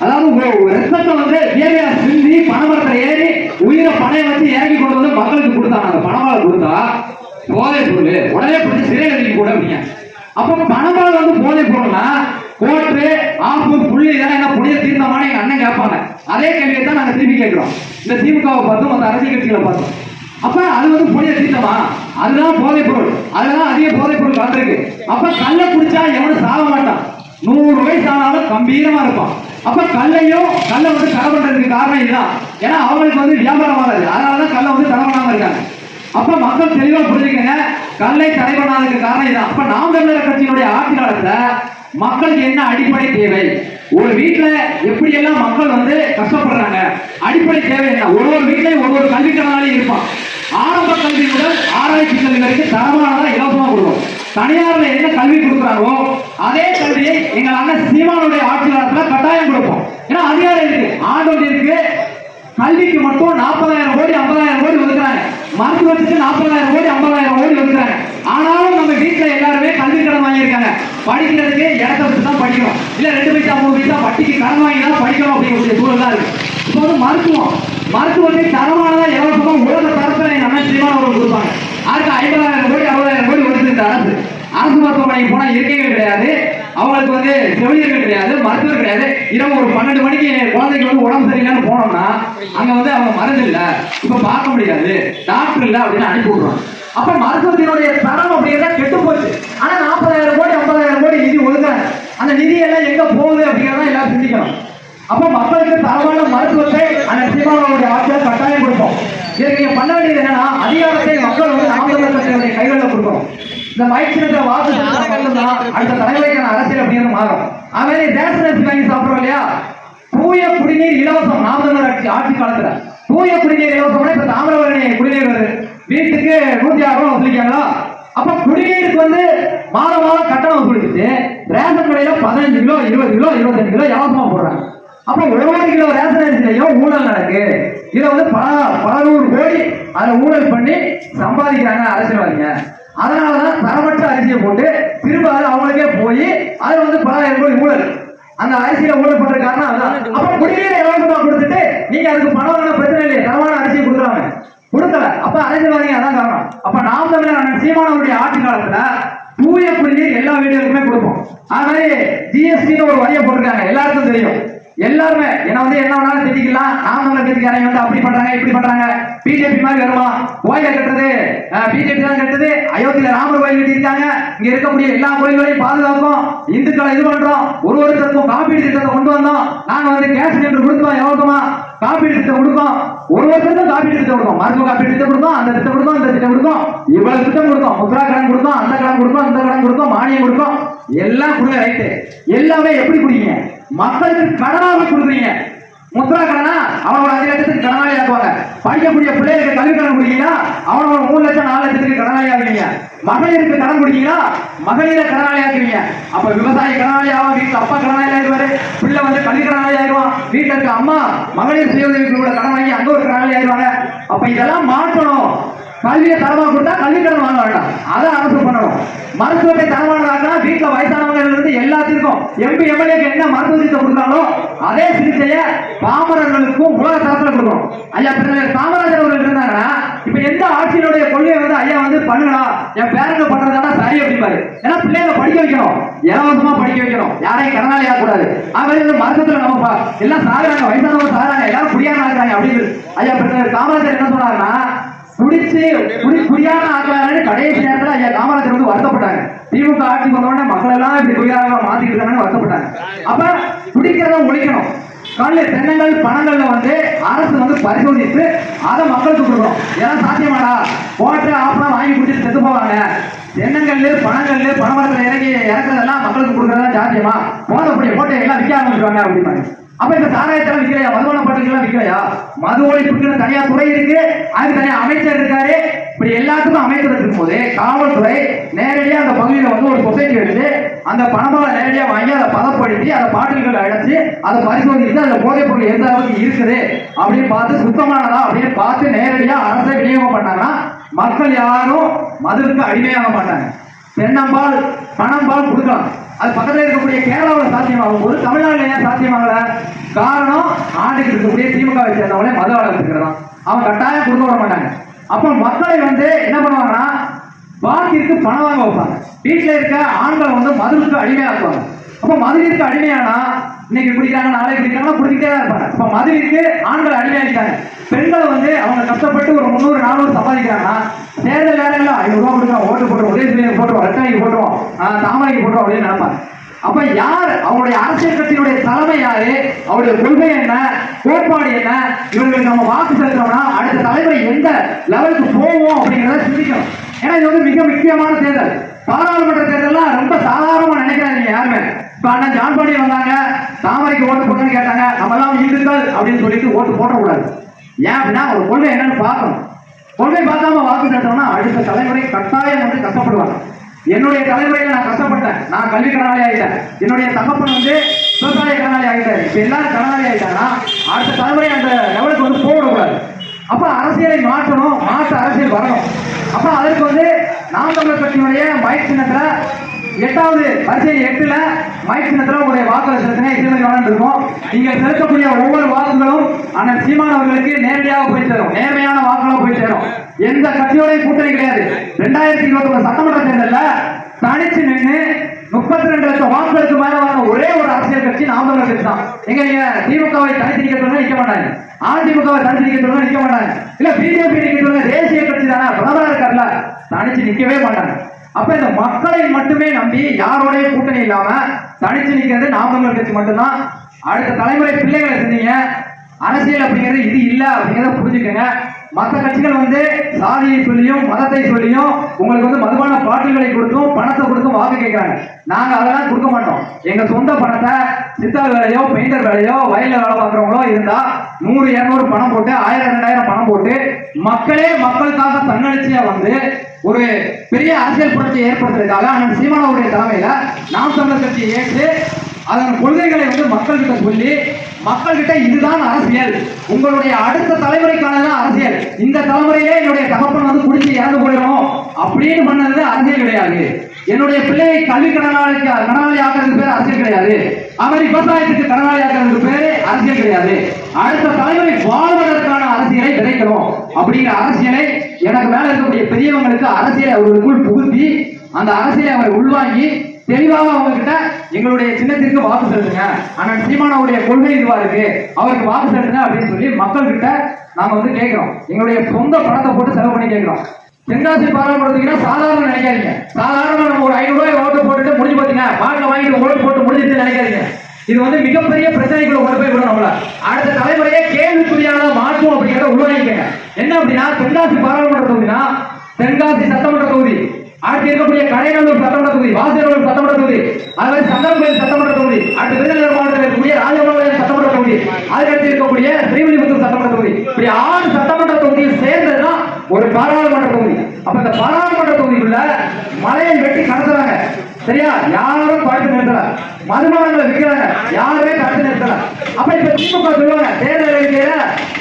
அதாவது ரத்தத்தை வந்து வேலையா சிந்தி பணமரத்துல ஏறி உயிரை பனையை வச்சு இறங்கி கொண்டு வந்து மக்களுக்கு கொடுத்தாங்க அந்த பணம்பாலை கொடுத்தா போதை பொருள் உடனே பிடிச்சி சிறை எழுதி கூட அப்படிங்க அப்ப பணம்பால் வந்து போதை பொருள்னா கோர்ட்டு ஆப்பு புள்ளி இதெல்லாம் என்ன புளிய தீர்ந்தமான எங்க அண்ணன் கேட்பாங்க. அதே கேள்வியை தான் நாங்க திரும்பி கேட்கிறோம். இந்த திமுகவை பார்த்தோம் அந்த அரசியல் கட்சிகளை பார்த்தோம். அப்ப அது வந்து புளிய தீர்த்தமா அதுதான் போதைப் பொருள் அதுதான் அதிக போதைப் பொருள் கலந்துருக்கு. அப்ப கல்லை குடிச்சா எவனும் சாக மாட்டான். நூறு வயசு ஆனாலும் கம்பீரமா இருப்பான். அப்ப கல்லையும் கல்லை வந்து தடை பண்றதுக்கு காரணம் இதுதான். ஏன்னா அவங்களுக்கு வந்து வியாபாரம் ஆகாது. அதனாலதான் கல்லை வந்து தடை பண்ணாம இருக்காங்க. அப்ப மக்கள் தெளிவா புரிஞ்சுக்கங்க கல்லை தடை பண்ணாததுக்கு காரணம் இதுதான். அப்ப நாம் தமிழர் கட்சியினுடைய ஆட்சி காலத்துல மக்களுக்கு என்ன அடிப்படை தேவை? ஒரு வீட்டுல எப்படி எல்லாம் மக்கள் வந்து கஷ்டப்படுறாங்க? அடிப்படை தேவை என்ன? ஒரு ஒரு வீட்லயும் ஒரு ஒரு கல்வி கடனாளி இருப்பான். ஆரம்ப கல்வி முதல் ஆராய்ச்சி கல்வி வரைக்கும் தரமானதா இலவசமா கொடுக்கும் தனியார்ல என்ன கல்வி கொடுக்குறாங்களோ அதே கல்வியை எங்கள் அண்ணன் சீமானுடைய ஆட்சி கட்டாயம் கொடுப்போம். ஏன்னா அதிகாரம் இருக்கு. ஆண்டோடு இருக்கு. கல்விக்கு மட்டும் நாற்பதாயிரம் கோடி ஐம்பதாயிரம் கோடி ஒதுக்குறாங்க. மருத்துவத்துக்கு நாற்பதாயிரம் கோடி ஐம்பதாயிரம் கோடி ஒதுக்குறாங்க. ஆனாலும் நம்ம வீட்டில் எல்லாருமே கல்வி கடன் வாங்கியிருக்காங்க. படிக்கிறதுக்கு இடத்த வச்சு தான் படிக்கிறோம். இல்லை ரெண்டு பைசா மூணு பைசா வட்டிக்கு கடன் வாங்கி தான் படிக்கிறோம் அப்படிங்கக்கூடிய சூழல் தான் இருக்கு. இப்போ வந்து மருத்துவம். மருத்துவத்தை தரமானதான் எவ்வளோ உலக தரத்தில் நம்ம அண்ணன் சீமான கொடுப்பாங்க. அதுக்கு ஐம்பதாயிரம் கோடி அறுபதாயிரம் கோடி ஒதுக்கு இந்த அரசு. அரசு மருத்துவமனைக்கு போனால் இருக்கைகள் கிடையாது. அவங்களுக்கு வந்து செவிலியர்கள் கிடையாது மருத்துவர் கிடையாது. இரவு ஒரு பன்னெண்டு மணிக்கு குழந்தைக்கு வந்து உடம்பு சரியில்லைன்னு போனோம்னா அங்கே வந்து அவங்க மருந்து இல்லை. இப்போ பார்க்க முடியாது. டாக்டர் இல்லை அப்படின்னு அனுப்பி விடுறாங்க அப்ப மருத்துவத்தினுடைய தரம் அப்படிங்கிறத கெட்டு போச்சு. ஆனா நாற்பதாயிரம் கோடி ஐம்பதாயிரம் கோடி நிதி ஒதுக்குறாங்க அந்த நிதி எல்லாம் எங்க போகுது அப்படிங்கிறத எல்லாரும் சிந்திக்கணும். அப்ப மக்களுக்கு தரமான மருத்துவத்தை அந்த சீமானுடைய ஆட்சியில் கட்டாயம் கொடுப்போம். இதுக்கு நீங்க பண்ண வேண்டியது என்னன்னா அதிகாரத்தை மக்கள் வந்து நாம் தமிழர் கைகளில் கொடுக்கணும். இந்த மைக்சினத்தை வாக்கு அடுத்த தலைமுறைக்கான அரசியல் அப்படிங்கிறது மாறும். அதே ரேஷன் அரிசி வாங்கி சாப்பிடுறோம் இல்லையா? தூய குடிநீர் இலவசம் நாம் ஆட்சி ஆட்சி காலத்துல. தூய குடிநீர் இலவசம்னா இப்ப தாமிரபரணி குடிநீர் வருது. வீட்டுக்கு நூத்தி ஆறு ரூபா வசூலிக்காங்களா அப்ப குடிநீருக்கு வந்து மாதம் மாதம் கட்டணம் வசூலிச்சு ரேஷன் கடையில பதினஞ்சு கிலோ இருபது கிலோ இருபத்தஞ்சு கிலோ இலவசமா போடுறாங்க. அப்ப ஒவ்வொரு கிலோ ரேஷன் அரிசிலையும் ஊழல் நடக்கு. இதை வந்து பல பல நூறு கோடி அதை ஊழல் பண்ணி சம்பாதிக்கிறாங்க அரசியல்வாதிங்க. அதனாலதான் தரமற்ற அரிசியை போட்டு திரும்ப அது அவங்களுக்கே போய் அது வந்து பலாயிரம் கோடி ஊழல். அந்த அரிசியில ஊழல் பண்ற காரணம் அதுதான். அப்ப குடிநீரை இலவசமா கொடுத்துட்டு நீங்க அதுக்கு பணம் பிரச்சனை இல்லையே தரமான அரிசியை கொடுக்குறாங்க கொடுக்கல அப்ப அரசியல்வாதிகள் அதான் காரணம். அப்ப நாம் தமிழர் அண்ணன் சீமானவருடைய ஆட்சி காலத்துல தூய குடிநீர் எல்லா வீடுகளுக்குமே கொடுப்போம். அதனால ஜிஎஸ்டின்னு ஒரு வரியை போட்டிருக்காங்க. எல்லாருக்கும் தெரியும். எல்லாருமே என்ன வந்து என்ன வேணாலும் திட்டிக்கலாம். நாம் தமிழர் கட்சிக்காரங்க வந்து அப்படி பண்றாங்க இப்படி பண்றாங்க. பிஜேபி மாதிரி வருமா? கோயில கட்டுறது பிஜேபி தான் கட்டுறது. அயோத்தியில ராமர் கோயில் கட்டியிருக்காங்க. இங்க இருக்கக்கூடிய எல்லா கோயில்களையும் பாதுகாக்கும். இந்துக்களை இது பண்றோம். ஒரு ஒருத்தருக்கும் காப்பீடு திட்டத்தை கொண்டு வந்தோம். நாங்க வந்து கேஸ் சிலிண்டர் கொடுத்தோம் எவ்வளோமா காப்பீடு திட்டம் கொடுத்தோம். ஒரு ஒருத்தருக்கும் காப்பீடு திட்டம் கொடுத்தோம். மருத்துவ காப்பீடு திட்டம் கொடுத்தோம் அந்த திட்டம் கொடுத்தோம் இந்த திட்டம் கொடுத்தோம். இவ்வளவு திட்டம் கொடுத்தோம். முத்ரா கடன் கொடுத்தோம் அந்த கடன் கொடுத்தோம் இந்த கடன் கொடுத்தோம் மானியம் கொடுத்தோம். எல்லாம் கொடுங்க ரைட்டு எல்லாமே எப்படி கொடுங்க மக்களுக்கு கடனாக கொடுக்குறீங்க. முத்ரா கடனா அவனோட அஞ்சு லட்சத்துக்கு கடனாளி ஆக்குவாங்க. படிக்கக்கூடிய பிள்ளைகளுக்கு கல்வி கடன் கொடுக்கீங்களா? அவனோட மூணு லட்சம் நாலு லட்சத்துக்கு கடனாளி ஆகுவீங்க மகளிருக்கு கடன் கொடுக்கீங்களா? மகளிர கடனாளி ஆக்குவீங்க. அப்ப விவசாயி கடனாளி ஆகும் வீட்டுல அப்பா கடனாளி ஆயிடுவாரு. பிள்ளை வந்து கல்வி கடனாளி ஆயிடுவான். வீட்டுல இருக்க அம்மா மகளிர் சுய உதவி குழுல கடன் வாங்கி அங்க ஒரு கடனாளி ஆயிடுவாங்க. அப்ப இதெல்லாம் மாற்றணும். கல்வியை தரமா கொடுத்தா கல்வி கடன் வாங்க வேண்டாம். அதை அரசு பண்ணணும். மருத்துவத்தை தரமானதாக்கா வீட்டுல வயசானவங்க இருந்து எல்லாத்திற்கும் எம்பி எம்எல்ஏக்கு என்ன மருத்துவ சிகிச்சை கொடுத்தாலும் அதே சிகிச்சையை பாமரர்களுக்கும் உலக தரத்துல கொடுக்கணும். ஐயா பிறகு காமராஜர் அவர்கள் இருந்தாங்கன்னா இப்ப எந்த ஆட்சியினுடைய கொள்கையை வந்து ஐயா வந்து பண்ணுங்களா? என் பேரங்க பண்றதுனா சரி அப்படிம்பாரு. ஏன்னா பிள்ளைகளை படிக்க வைக்கணும். இலவசமா படிக்க வைக்கணும். யாரையும் கடனாளி ஆகக்கூடாது அது இந்த மருத்துவத்துல நம்ம எல்லாம் சாகுறாங்க. வயசானவங்க சாகுறாங்க. எல்லாரும் குடியாம அப்படின்னு. ஐயா பிரதமர் காமராஜர் என்ன சொன்னாருன்னா குடிச்சு குடி குடியான ஆக்கலான்னு கடைசி நேரத்தில் ஐயா காமராஜர் வந்து வருத்தப்பட்டாங்க திமுக ஆட்சி வந்தோடனே மக்கள் எல்லாம் இப்படி குடியாக மாத்திட்டு இருக்காங்கன்னு வருத்தப்பட்டாங்க. அப்ப குடிக்கிறத ஒழிக்கணும். காலையில் தென்னங்கள் பணங்கள்ல வந்து அரசு வந்து பரிசோதித்து அதை மக்களுக்கு கொடுக்கணும். ஏதாவது சாத்தியமாடா? போட்டு ஆப்பெல்லாம் வாங்கி குடிச்சிட்டு செத்து போவாங்க. தென்னங்கள்ல பணங்கள்ல பணமரத்துல இறங்கி இறக்குறதெல்லாம் மக்களுக்கு கொடுக்கறதா சாத்தியமா? போதப்படிய போட்டு எல்லாம் விற்க ஆரம்பிச்சிருவாங்க அப்படிம்பாங்க அப்ப இந்த சாராயத்தெல்லாம் விற்கலையா மதுபான பாட்டுக்கெல்லாம் விற்கலையா மது ஒழிப்புக்குன்னு தனியா துறை இருக்கு. அதுக்கு தனியா அமைச்சர் இருக்காரு. இப்படி எல்லாத்துக்கும் அமைச்சர் இருக்கும் போது காவல்துறை நேரடியா அந்த பகுதியில வந்து ஒரு சொசைட்டி எடுத்து அந்த பணமாக நேரடியா வாங்கி அதை பதப்படுத்தி அதை பாட்டில்கள் அடைச்சு அதை பரிசோதித்து அந்த போதைப் பொருள் எந்த அளவுக்கு இருக்குது அப்படின்னு பார்த்து சுத்தமானதா அப்படின்னு பார்த்து நேரடியா அரசை விநியோகம் பண்ணாங்கன்னா மக்கள் யாரும் மதுவுக்கு அடிமையாக மாட்டாங்க. தென்னம்பால் பணம்பால் கொடுக்கலாம். அது பக்கத்தில் இருக்கக்கூடிய கேரளாவில் சாத்தியமாகும். போது தமிழ்நாட்டில் ஏன் சாத்தியமாகல? காரணம் ஆண்டுக்கு இருக்கக்கூடிய திமுகவை சேர்ந்தவங்களே மது ஆளத்துக்கிறதா அவன் கட்டாயம் கொடுக்க விட மாட்டாங்க. அப்ப மக்களை வந்து என்ன பண்ணுவாங்கன்னா பாக்கிற்கு பணம் வாங்க வைப்பாங்க. வீட்டில் இருக்க ஆண்கள் வந்து மதுவுக்கு அடிமையாக்குவாங்க அப்ப மதுவிற்கு அடிமையானா இன்னைக்கு குடிக்கிறாங்க நாளைக்கு குடிக்கிறாங்கன்னா குடிக்கிட்டே தான் இருப்பாங்க. அப்ப மதுவிற்கு ஆண்கள் அடிமையாகிட்டாங்க பெண்கள் வந்து அவங்க கஷ்டப்பட்டு ஒரு முந்நூறு நானூறு சம்பாதிக்கிறாங்கன்னா தேர்தல் வேலையில ஐநூறு ரூபா கொடுக்குறோம் ஓட்டு போட்டு உதயசூரியன் போட்டுருவோம் ரெட்டாய்க்கு போட்டுருவோம் தாமரைக்கு போட்டோம் அப்படின்னு நினைப்பாங்க. அப்ப யார் அவருடைய அரசியல் கட்சியினுடைய தலைமை யாரு? அவருடைய கொள்கை என்ன? கோட்பாடு என்ன? இவர்களுக்கு நம்ம வாக்கு செலுத்தோம்னா அடுத்த தலைமுறை எந்த லெவலுக்கு போவோம் அப்படிங்கிறத சிந்திக்கணும். ஏன்னா இது வந்து மிக முக்கியமான தேர்தல். பாராளுமன்ற தேர்தல்லாம் ரொம்ப சாதாரணமா நினைக்கிறாங்க யாருமே. இப்ப அண்ணன் ஜான் பாண்டியன் வந்தாங்க தாமரைக்கு ஓட்டு போட்டுன்னு கேட்டாங்க நம்ம எல்லாம் இந்துக்கள் அப்படின்னு சொல்லிட்டு ஓட்டு போடக்கூடாது. ஏன் அப்படின்னா ஒரு கொள்கை என்னன்னு பார்க்கணும். கொள்கை பார்க்காம வாக்கு செலுத்தோம்னா அடுத்த தலைமுறை கட்டாயம் வந்து கஷ்டப்படுவாங்க. என்னுடைய தலைமுறையில நான் கஷ்டப்பட்டேன். நான் கல்வி கடனாளி ஆகிட்டேன் என்னுடைய தகப்பன் வந்து விவசாய கடனாளி ஆகிட்டாரு இப்ப எல்லாரும் கடனாளி ஆகிட்டாங்கன்னா அடுத்த தலைமுறை அந்த லெவலுக்கு வந்து போகக்கூடாது. அப்ப அரசியலை மாற்றணும். மாற்ற அரசியல் வரணும். அப்ப அதற்கு வந்து நாம் தமிழர் கட்சியினுடைய மைக் சின்னத்துல எட்டாவது வரிசை எட்டுல மைக் சின்னத்துல உங்களுடைய வாக்குகள் செலுத்தினா இசைமை இருக்கும். நீங்கள் செலுத்தக்கூடிய ஒவ்வொரு வாக்குகளும் அண்ணன் சீமானவர்களுக்கு நேரடியாக போய் சேரும். நேர்மையான வாக்குகளா போய் சேரும். எந்த கட்சியோடையும் கூட்டணி கிடையாது. ரெண்டாயிரத்தி இருபத்தி ஒண்ணு சட்டமன்ற தேர்தலில் தனிச்சு நின்று முப்பத்தி ரெண்டு லட்சம் வாக்குகளுக்கு மேல வாங்க ஒரே ஒரு அரசியல் கட்சி நாம் தமிழர் கட்சி தான். எங்க நீங்க திமுகவை தனித்து நிக்க சொன்னா நிக்க மாட்டாங்க. அதிமுகவை தனித்து நிக்க சொன்னா நிக்க மாட்டாங்க. இல்ல பிஜேபி நிக்க சொன்னா தேசிய கட்சி தானே? பிரதமரா இருக்காருல்ல. தனிச்சு நிக்கவே மாட்டாங்க. அப்ப இந்த மக்களை மட்டுமே நம்பி யாரோடைய கூட்டணி இல்லாம தனிச்சு நிக்கிறது நாம் தமிழர் கட்சி மட்டும்தான். அடுத்த தலைமுறை பிள்ளைகளை செஞ்சீங்க அரசியல் அப்படிங்கிறது இது இல்ல அப்படிங்கிறத புரிஞ்சுக்கங்க. மற்ற கட்சிகள் வந்து சாதியை சொல்லியும் மதத்தை சொல்லியும் உங்களுக்கு வந்து மதுபான பாட்டில்களை கொடுத்தும் பணத்தை கொடுத்தும் வாக்கு கேட்கிறாங்க. நாங்க அதெல்லாம் கொடுக்க மாட்டோம். எங்க சொந்த பணத்தை சித்தாள் வேலையோ பெயிண்டர் வேலையோ வயல்ல வேலை பார்க்குறவங்களோ இருந்தா நூறு இரநூறு பணம் போட்டு ஆயிரம் ரெண்டாயிரம் பணம் போட்டு மக்களே மக்களுக்காக தன்னெழுச்சியா வந்து ஒரு பெரிய அரசியல் புரட்சியை ஏற்படுத்துறதுக்காக அண்ணன் சீமானவருடைய தலைமையில நாம் தமிழர் கட்சியை ஏற்று அதன் கொள்கைகளை வந்து மக்கள்கிட்ட சொல்லி மக்கள்கிட்ட இதுதான் அரசியல். உங்களுடைய அடுத்த தலைமுறைக்கானதான் அரசியல். இந்த தலைமுறையிலே என்னுடைய தகப்பன் வந்து குடிச்சு இறந்து போயிடும் அப்படின்னு பண்ணது அரசியல் கிடையாது. என்னுடைய பிள்ளையை கல்வி கடனாளிக்கு கடனாளி ஆக்குறது பேர் அரசியல் கிடையாது. அவர் விவசாயத்துக்கு கடனாளியாக்குறது பேர் அரசியல் கிடையாது. அடுத்த தலைமுறை வாழ்வதற்கான அரசியலை விதைக்கணும். அப்படிங்கிற அரசியலை எனக்கு மேல இருக்கக்கூடிய பெரியவங்களுக்கு அரசியலை அவர்களுக்குள் புகுத்தி அந்த அரசியலை அவரை உள்வாங்கி தெளிவாக அவங்க கிட்ட எங்களுடைய சின்னத்திற்கு வாக்கு செலுத்துங்க. ஆனால் சீமானாவுடைய கொள்கை இதுவா இருக்கு. அவருக்கு வாக்கு செலுத்துங்க அப்படின்னு சொல்லி மக்கள் கிட்ட நாங்க வந்து கேட்கிறோம். எங்களுடைய சொந்த பணத்தை போட்டு செலவு பண்ணி கேட்கிறோம். தென்காசி பாராளுமன்றத்துக்குன்னா சாதாரண நினைக்காதீங்க. சாதாரண நம்ம ஒரு ஐநூறு ரூபாய் ஓட்டு போட்டுட்டு முடிஞ்சு பார்த்தீங்க பாட்டில் வாங்கிட்டு ஓட்டு போட்டு முடிஞ்சிட்டு நினைக்காதீங்க. இது வந்து மிகப்பெரிய பிரச்சனைக்குள்ள கொண்டு போய் விடும் நம்மள. அடுத்த தலைமுறையே கேள்விக்குறியான மாற்றும் அப்படிங்கிறத உள்வாங்கிக்கங்க. என்ன அப்படின்னா தென்காசி பாராளுமன்ற தொகுதினா தென்காசி சட்டமன்ற தொகுதி. அடுத்து இருக்கக்கூடிய கடைநல்லூர் சட்டமன்ற தொகுதி வாசியநல்லூர் சட்டமன்ற தொகுதி அது மாதிரி சங்கரங்கோயில் சட்டமன்ற தொகுதி அடுத்து விருதுநகர் மாவட்டத்தில் இருக்கக்கூடிய ராஜபாளையம் சட்டமன்ற தொகுதி அதுக்கடுத்து இருக்கக்கூடிய ஸ்ரீவில்லிபுத்தூர் சட்டமன்ற தொகுதி. இப்படி ஆறு சட்டமன்ற தொகுதியில் சேர்ந்ததுதான் ஒரு பாராளுமன்ற தொகுதி. அப்ப இந்த பாராளுமன்ற தொகுதிக்குள்ள மலையை வெட்டி கடத்துறாங்க. சரியா? யாரும் பார்த்து நிறுத்தல. மதுபானங்களை விற்கிறாங்க. யாருமே பார்த்து நிறுத்தல. அப்ப இப்ப திமுக சொல்லுவாங்க தேர்தல் அறிக்கையில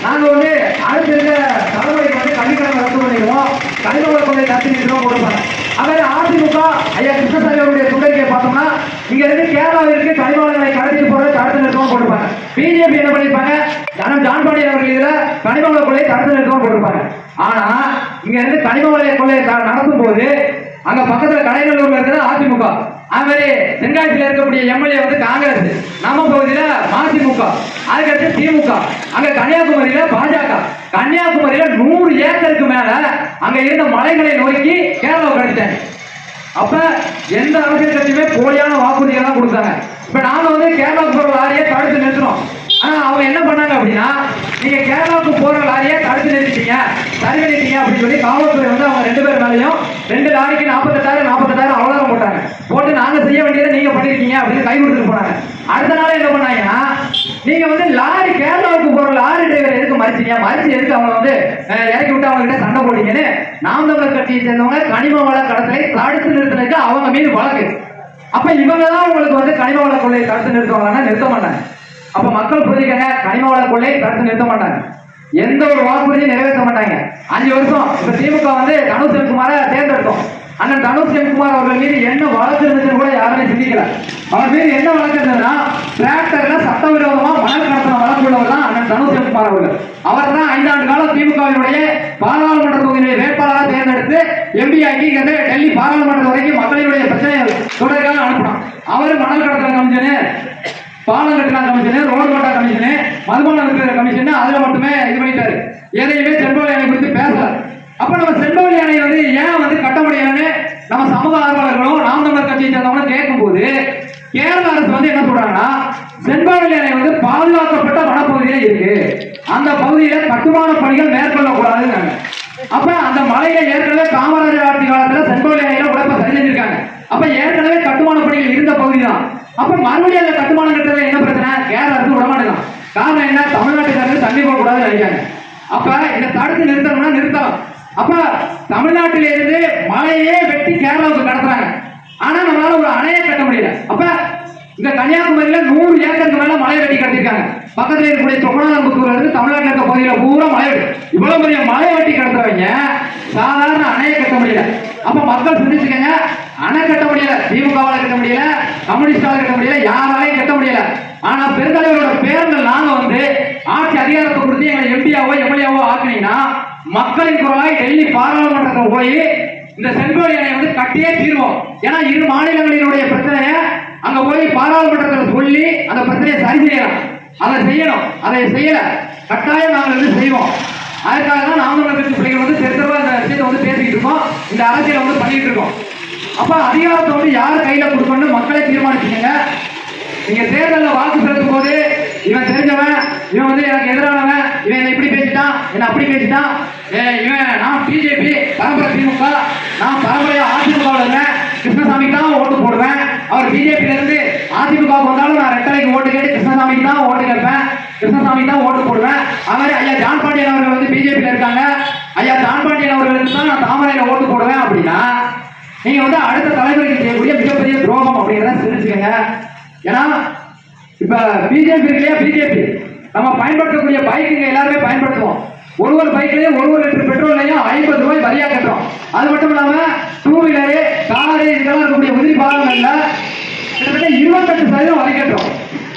நாங்க வந்து அடுத்த இருக்க தலைமுறைக்கு வந்து கல்விக்கடமை ரத்து பண்ணிடுவோம். கனிம கொள்ளை தடுத்து நிறுத்தம் கொடுப்பாங்க அதே அதிமுக ஐயா கிருஷ்ணசாமி அவருடைய சுண்டறிக்கையை பார்த்தோம்னா இங்க இருந்து கேரளாவிற்கு கனிமவளங்களை கடத்திட்டு போற தடுத்து நிறுத்தம் கொடுப்பாங்க பிஜேபி என்ன பண்ணிருப்பாங்க? ஜனம் ஜான்பாடி அவர்கள் இதுல கனிமவள கொள்ளையை தடுத்து நிறுத்தம் கொடுப்பாங்க ஆனா இங்க இருந்து கனிமவள கொள்ளையை அங்க பக்கத்துல கலைநல்லூர்ல இருக்கிற அதிமுக. அது மாதிரி தென்காசியில இருக்கக்கூடிய எம்எல்ஏ வந்து காங்கிரஸ். நம்ம பகுதியில மதிமுக. அதுக்கடுத்து திமுக. அங்க கன்னியாகுமரியில பாஜக. கன்னியாகுமரியில நூறு ஏக்கருக்கு மேல அங்க இருந்த மலைகளை நோக்கி கேரளா கிடைச்சிட்டாங்க அப்ப எந்த அரசியல் கட்சியுமே போலியான வாக்குறுதிகள் கொடுத்தாங்க இப்ப நாம வந்து கேரளாவுக்கு போற லாரியை தடுத்து நிறுத்தினோம் ஆனா அவங்க என்ன பண்ணாங்க அப்படின்னா நீங்க கேரளாவுக்கு போற லாரியை தடுத்து நிறுத்திட்டீங்க. தடுத்து நிறுத்திட்டீங்க அப்படின்னு சொல்லி காவல்துறை வந்து அவங்க ரெண்டு பேர் மேலேயும் ரெண்டு லாரிக்கு நாற்பத்தெட்டாயிரம் நாற்பத்தெட்டாயிரம் அவ்வளவு போட்டாங்க. போட்டு நாங்க செய்ய வேண்டியதை நீங்க பண்ணிருக்கீங்க அப்படின்னு கை கொடுத்துட்டு போனாங்க. அடுத்த நாள் என்ன பண்ணாங்கன்னா நீங்க வந்து லாரி கேரளாவுக்கு போற லாரி டிரைவர் எதுக்கு மறிச்சீங்க மறிச்சு எதுக்கு அவங்க வந்து இறக்கி விட்டு அவங்க கிட்ட சண்டை போட்டீங்கன்னு நாம் தமிழர் கட்சியை சேர்ந்தவங்க கனிம வள கடத்தலை தடுத்து நிறுத்தினதுக்கு அவங்க மீது வழக்கு. அப்ப இவங்க தான் உங்களுக்கு வந்து கனிம வள கொள்ளையை தடுத்து நிறுத்துவாங்கன்னா நிறுத்த மாட்டாங்க. அப்ப மக்கள் புரிஞ்சுக்கங்க கனிம வள தடுத்து நிறுத்த மாட்டாங்க. எந்த ஒரு வாக்குறுதியும் நிறைவேற்ற மாட்டாங்க. அஞ்சு வருஷம் இப்ப திமுக வந்து தனுஷ் சென்குமார தேர்ந்தெடுத்தோம். அண்ணன் தனுஷ் சென்குமார் அவர்கள் மீது என்ன வழக்கு இருந்துச்சுன்னு கூட யாருமே சிந்திக்கல. அவர் மீது என்ன வழக்கு இருந்ததுன்னா டிராக்டர்ல சட்டவிரோதமா மணல் கடத்தின வழக்கு உள்ளவர் தான் அண்ணன் தனுஷ் சென்குமார் அவர்கள். அவர் தான் ஐந்தாண்டு காலம் திமுகவினுடைய பாராளுமன்ற தொகுதியினுடைய வேட்பாளராக தேர்ந்தெடுத்து எம்பி ஆகி டெல்லி பாராளுமன்றம் வரைக்கும் மக்களினுடைய பிரச்சனை தொடர்காக அனுப்பினான். அவர் மணல் கடத்தல் கமிஷனு பாலம் கட்டின கமிஷனு ரோடு கட்டா கமிஷனு மதுபானம் இருக்கிற கமிஷன் அதுல மட்டுமே இது பண்ணிட்டாரு. எதையுமே செண்பகல் யானை குறித்து பேசல. அப்ப நம்ம செண்பகல் யானை வந்து ஏன் வந்து கட்ட முடியலன்னு நம்ம சமூக ஆர்வலர்களும் நாம் தமிழர் கட்சியை சேர்ந்தவங்களும் கேட்கும்போது கேரள அரசு வந்து என்ன சொல்றாங்கன்னா செண்பகல் யானை வந்து பாதுகாக்கப்பட்ட வனப்பகுதியில இருக்கு. அந்த பகுதியில கட்டுமான பணிகள் மேற்கொள்ளக்கூடாதுங்கிறாங்க அப்ப அந்த மலையில ஏற்கனவே காமராஜர் ஆட்சி காலத்துல செண்பகல் யானையில உழைப்ப சரி செஞ்சிருக்காங்க அப்ப ஏற்கனவே கட்டுமான பணிகள் இருந்த பகுதி தான் அப்ப மறுபடியும் அந்த கட்டுமானம் கட்டுறதுல என்ன பிரச்சனை? கேரள அரசு விடமாட்டேங்கிறான் காரணம் என்ன? தமிழ்நாட்டுக்காரர்கள் தண்ணி போடக்கூடாதுன்னு நினைக்காங்க அப்ப இதை தடுத்து நிறுத்தணும்னா நிறுத்தலாம். அப்ப தமிழ்நாட்டில இருந்து மலையே வெட்டி கேரளாவுக்கு கடத்துறாங்க. ஆனா நம்மளால ஒரு அணையை கட்ட முடியல. அப்ப இந்த கன்னியாகுமரியில நூறு ஏக்கருக்கு மேல மலை வெட்டி கடத்திருக்காங்க. பக்கத்துல இருக்கக்கூடிய சொப்பனாம்புத்தூர்ல இருந்து தமிழ்நாட்டில் இருக்க பகுதியில பூரா மலை வெட்டி இவ்வளவு பெரிய மலை வெட்டி கடத்துறவங்க சாதாரண அணையை கட்ட முடியல. அப்ப மக்கள் சிந்திச்சுக்கங்க. அணை கட்ட முடியல திமுகவால கட்ட முடியல கம்யூனிஸ்டால கட்ட முடியல யாராலையும் கட்ட முடியல. ஆனா பெருந்தலைவரோட பேர்கள் நாங்க வந்து ஆட்சி அதிகாரத்தை கொடுத்து எங்களை எம்பியாவோ எம்எல்ஏவோ ஆக்குனீங்கன்னா மக்களின் குரலாய் டெல்லி பாராளுமன்றத்தில் போய் இந்த செங்கோல் அணையை வந்து கட்டியே தீர்வோம். ஏன்னா இரு மாநிலங்களினுடைய பிரச்சனைய அங்க போய் பாராளுமன்றத்தில் சொல்லி அந்த பிரச்சனையை சரி செய்யலாம். அதை செய்யணும். அதை செய்யல. கட்டாயம் நாங்கள் வந்து செய்வோம். அதுக்காக தான் நாமக்கல் கட்சி பிள்ளைகள் வந்து தெருத்தரவா இந்த விஷயத்தை வந்து பேசிக்கிட்டு இருக்கோம். இந்த அரசியலை வந்து பண்ணிட்டு இருக்கோம். அப்ப அதிகாரத்தை வந்து யார் கையில கொடுக்கணும்னு மக்களே தீர்மானிச்சுக்கங்க. நீங்க தேர்தலில் வாக்கு செலுத்தும் போது இவன் தெரிஞ்சவன் இவன் வந்து எனக்கு எதிரானவன் இவன் என்னை இப்படி பேசிட்டான் என்ன அப்படி பேசிட்டான். இவன் நான் பிஜேபி பரம்பரை திமுக நான் பரம்பரையா அதிமுக இருந்தேன். கிருஷ்ணசாமிக்கு தான் ஓட்டு போடுவேன். அவர் பிஜேபியில இருந்து அதிமுக வந்தாலும் நான் ரெட்டலைக்கு ஓட்டு கேட்டு கிருஷ்ணசாமிக்கு தான் ஓட்டு கேட்பேன். கிருஷ்ணசாமிக்கு தான் ஓட்டு போடுவேன். அது மாதிரி ஐயா ஜான் பாண்டியன் அவர்கள் வந்து பிஜேபியில இருக்காங்க. ஐயா ஜான் பாண்டியன் அவர்களுக்கு தான் நான் தாமரையில ஓட்டு போடுவேன் அப்படின்னா நீங்க வந்து அடுத்த தலைமுறைக்கு செய்யக்கூடிய மிகப்பெரிய துரோகம் அப்படிங்கிறத தெரிஞ்சுக்கங்க ஏன்னா இப்ப பிஜேபி இருக்கு இல்லையா? பிஜேபி நம்ம பயன்படுத்தக்கூடிய பைக்குங்க எல்லாருமே பயன்படுத்துவோம். ஒரு ஒரு பைக்லயும் ஒரு ஒரு லிட்டர் பெட்ரோல்லையும் ஐம்பது ரூபாய் வரியா கட்டுறோம். அது மட்டும் இல்லாம டூ வீலரு காரு இதெல்லாம் இருக்கக்கூடிய உதிரி பாகங்கள்ல கிட்டத்தட்ட இருபத்தெட்டு சதவீதம் வரி கட்டுறோம்.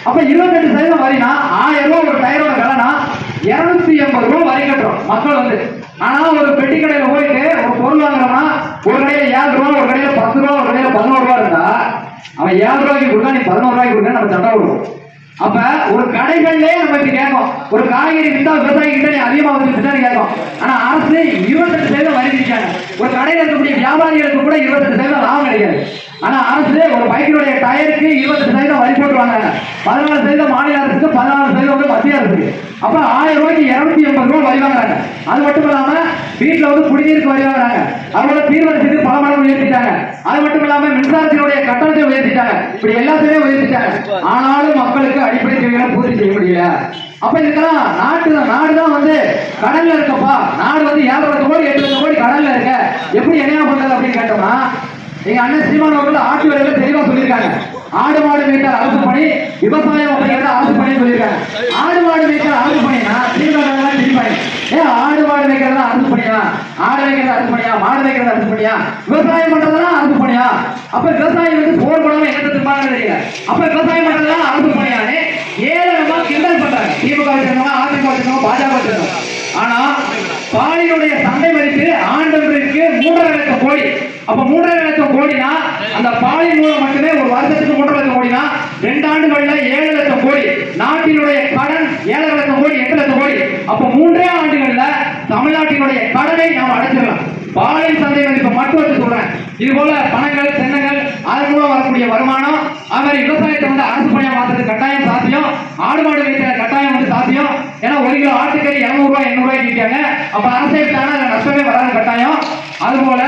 அப்ப இருபத்தெட்டு சதவீதம் வரினா ஆயிரம் ரூபாய் ஒரு டயரோட விலைனா இருநூத்தி எண்பது ரூபாய் வரி கட்டுறோம். மக்கள் வந்து ஆனா ஒரு பெட்டி கடையில போயிட்டு ஒரு பொருள் வாங்குறோம்னா ஒரு கடையில ஏழு ரூபா ஒரு கடையில பத்து ரூபா ஒரு கடையில பதினோரு ரூபா இருந்தா அவன் ஏழு ரூபாய்க்கு கொடுத்தா நீ பதினோரு ரூபாய்க்கு கொடுக்க நம்ம சண்டை விடுவோம் அப்ப ஒரு கடைகள்லயே நம்ம இப்படி கேட்கும் ஒரு காய்கறி வித்தா விவசாயி கிட்ட நீ அதிகமா வந்து வித்தான்னு கேட்கும் ஆனா அரசு இருபத்தெட்டு சதவீதம் வரி ஒரு கடையில இருக்கக்கூடிய வியாபாரிகளுக்கு கூட இருபத்தெட்டு சதவீதம் லாபம் கிடைக்காது. ஆனா அரசு ஒரு பைக்கினுடைய டயருக்கு இருபத்தெட்டு சதவீதம் வரி போட்டுருவாங்க. பதினாலு சதவீதம் மாநில அரசுக்கு பதினாலு சதவீதம் வந்து மத்திய அரசுக்கு. அப்ப ஆயிரம் ரூபாய்க்கு இருநூத்தி எண்பது ரூபாய் வரி வாங்குறாங்க. அது மட்டும் இல்லாம வீட்டுல வந்து குடிநீருக்கு வரி வாங்குறாங்க. அதோட தீர்மானத்துக்கு பல மடங்கு உயர்த்திட்டாங்க அது மட்டும் இல்லாம மின்சாரத்தினுடைய கட்டணத்தை உயர்த்திட்டாங்க. இப்படி எல்லாத்தையுமே உயர்த்திட்டாங்க. ஆனாலும் மக்களுக்கு அடிப்படை தேவைகளை பூர்த்தி செய்ய முடியல. அப்ப இதுக்கெல்லாம் நாட்டு நாடு தான் வந்து கடல்ல இருக்கப்பா. நாடு வந்து ஏழு லட்சம் கோடி எட்டு லட்சம் கோடி கடல்ல இருக்க. எப்படி என்ன பண்றது அப்படின்னு கேட்டோம்னா எங்க அண்ணன் சீமான் அவர்கள் ஆட்சி வரையில தெளிவா சொல்லியிருக்காங்க ஆடு மாடு மேய்த்தல் அரசு பணி விவசாயம் அப்படிங்கிறத அரசு பணி சொல்லியிருக்காங்க ஆடு மாடு மேய்த்தல் அரசு பணினா திமுக திணிப்பாங்க ஏன் ஆடு மாடு மேய்க்கிறதா அரசு பணியா? ஆடு மேய்க்கிறது அரசு பணியா? மாடு மேய்க்கிறது அரசு பணியா? விவசாயம் பண்றதெல்லாம் அரசு பணியா? அப்ப விவசாயி வந்து போர் பண்ணாம என்ன திரும்பாங்க தெரியல. அப்ப விவசாயம் பண்றதெல்லாம் அரசு பணியானே ஏழமா கிண்டல் பண்றாங்க. திமுக வச்சிருந்தவங்க அதிமுக வச்சிருந்தவங்க பாஜக வச்சிருந்தவங்க. ஆனா பாலினுடைய சந்தை மதிப்பு ஆண்டவருக்கு மூன்றரை லட்சம் கோடி. அப்ப மூன்றரை லட்சம் கோடினா அந்த பாலின் மூலம் மட்டுமே ஒரு வருஷத்துக்கு மூன்றரை லட்சம் கோடினா ரெண்டு ஆண்டுகள்ல ஏழு லட்சம் கோடி. நாட்டினுடைய கடன் ஏழரை லட்சம் கோடி எட்டு லட்சம் கோடி. அப்ப மூன்றே ஆண்டுகள்ல தமிழ்நாட்டினுடைய கடனை நாம் அடைச்சிடலாம். பாலின் சந்தை மதிப்பை மட்டும் வச்சு சொல்றேன். இது போல பணங்கள் தென்னங்கள் வரக்கூடிய வருமானம் அது மாதிரி விவசாயத்தை வந்து அரசு பணியா மாத்துறது கட்டாயம் சாத்தியம். ஆடு மாடு வைக்கிற கட்டாயம் வந்து சாத்தியம். ஏன்னா ஒரு கிலோ ஆட்டுக்கறி இருநூறு ரூபாய் எண்ணூறு ரூபாய்க்கு விற்காங்க அப்ப அரசே விட்டாங்கன்னா நஷ்டமே வராது கட்டாயம். அதுபோல்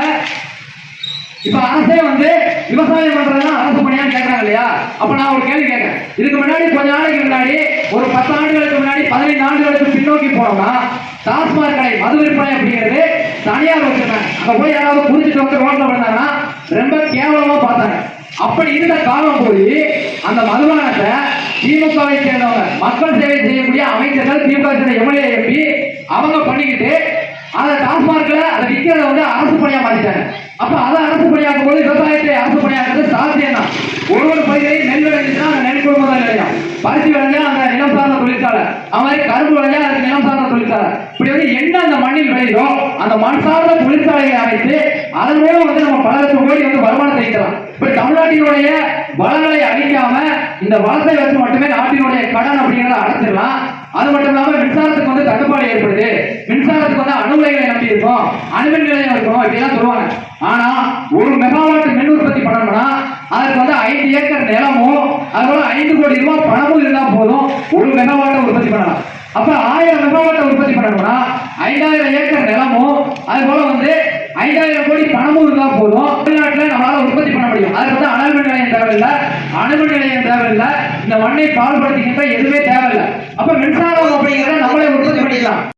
இப்போ இப்ப அரசே வந்து விவசாயம் பண்றதுலாம் அரசு பணியா கேட்கறாங்க இல்லையா? அப்ப நான் ஒரு கேள்வி கேட்கறேன் இதுக்கு முன்னாடி கொஞ்ச நாளைக்கு முன்னாடி ஒரு பத்து ஆண்டுகளுக்கு முன்னாடி பதினைந்து ஆண்டுகளுக்கு பின்னோக்கி போனோம்னா டாஸ்மாக் கடை மது விற்பனை அப்படிங்கிறது தனியார் வச்சிருந்தாங்க. அங்க போய் யாராவது புரிஞ்சுட்டு வந்து ரோட்ல வந்தாங்கன்னா ரொம்ப கேவலமா பார்த்தாங்க. அப்படி இருந்த காலம் போய் அந்த மதுபானத்தை திமுகவை சேர்ந்தவங்க மக்கள் சேவை செய்யக்கூடிய அமைச்சர்கள் திமுக எம்எல்ஏ எம்பி அவங்க பண்ணிக்கிட்டு அதை டாஸ்மார்க்ல அதை விற்கிறத வந்து அரசு பணியா மாத்திட்டாங்க. அப்ப அதை அரசு பணியாக்கும் போது விவசாயத்தை அரசு பணியாக்குறது சாத்தியம் தான் ஒரு ஒரு பயிரையும் நெல் விளைஞ்சுன்னா அந்த நெல் தான் இல்லையா பருத்தி விளைஞ்சா அந்த நிலம் சார்ந்த தொழிற்சாலை. அது மாதிரி கரும்பு விளைஞ்சா அதுக்கு நிலம் சார்ந்த தொழிற்சாலை. இப்படி வந்து என்ன அந்த மண்ணில் விளையுதோ அந்த மண் சார்ந்த தொழிற்சாலைகளை அமைத்து அதன் மூலம் வந்து நம்ம பல லட்சம் கோடி வந்து வருமானத்தை ஈட்டலாம். இப்ப தமிழ்நாட்டினுடைய வளங்களை அழிக்காம இந்த வளத்தை வச்சு மட்டுமே நாட்டினுடைய கடன் அப்படிங்கிறத அடைச்சிடலாம். அது மட்டும் இல்லாம மின்சாரத்துக்கு வந்து தட்டுப்பாடு ஏற்படுது. மின்சாரத்துக்கு வந்து அணு உலைகளை நம்பி இருக்கும். அணுமின் நிலையம் இருக்கும். இப்படிலாம் சொல்லுவாங்க. ஆனா ஒரு மெகாவாட் மின் உற்பத்தி பண்ணணும்னா அதுக்கு வந்து ஐந்து ஏக்கர் நிலமும் அது போல ஐந்து கோடி ரூபாய் பணமும் இருந்தா போதும். ஒரு மெகாவாட்டை உற்பத்தி பண்ணலாம். அப்ப ஆயிரம் மெகாவாட்டை உற்பத்தி பண்ணணும்னா ஐந்தாயிரம் ஏக்கர் நிலமும் அது போல வந்து ஐந்தாயிரம் கோடி பணமும் இருந்தா போதும். தமிழ்நாட்டுல நம்மளால உற்பத்தி பண்ண முடியும். அதுக்கு வந்து அனல்மின் நிலையம் தேவையில்லை. அணுமின் நிலையம் தேவையில்லை. இந்த மண்ணை பால்படுத்துகின்ற எதுவுமே தேவையில்லை. அப்ப மின்சாரம் அப்படிங்கிறத பண்ணிக்கலாம்